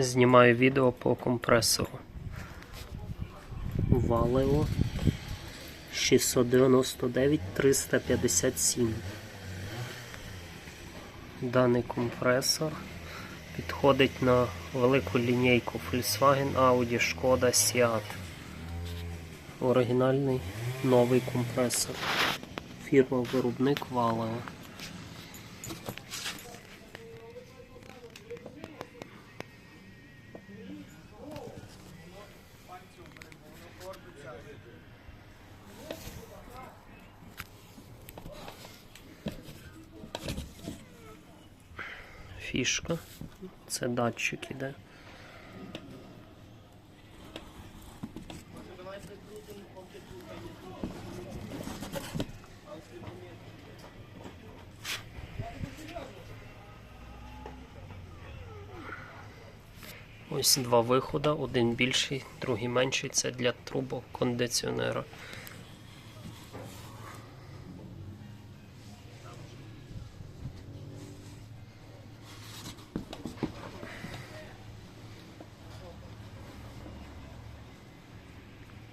Знімаю відео по компресору. Валео 699 357. Даний компресор підходить на велику лінійку Volkswagen, Audi, Škoda, Seat. Оригінальний новий компресор. Фірма-виробник Valeo. Фішка. Це датчик іде. Ось два виходи, один більший, другий менший. Це для трубок кондиціонера.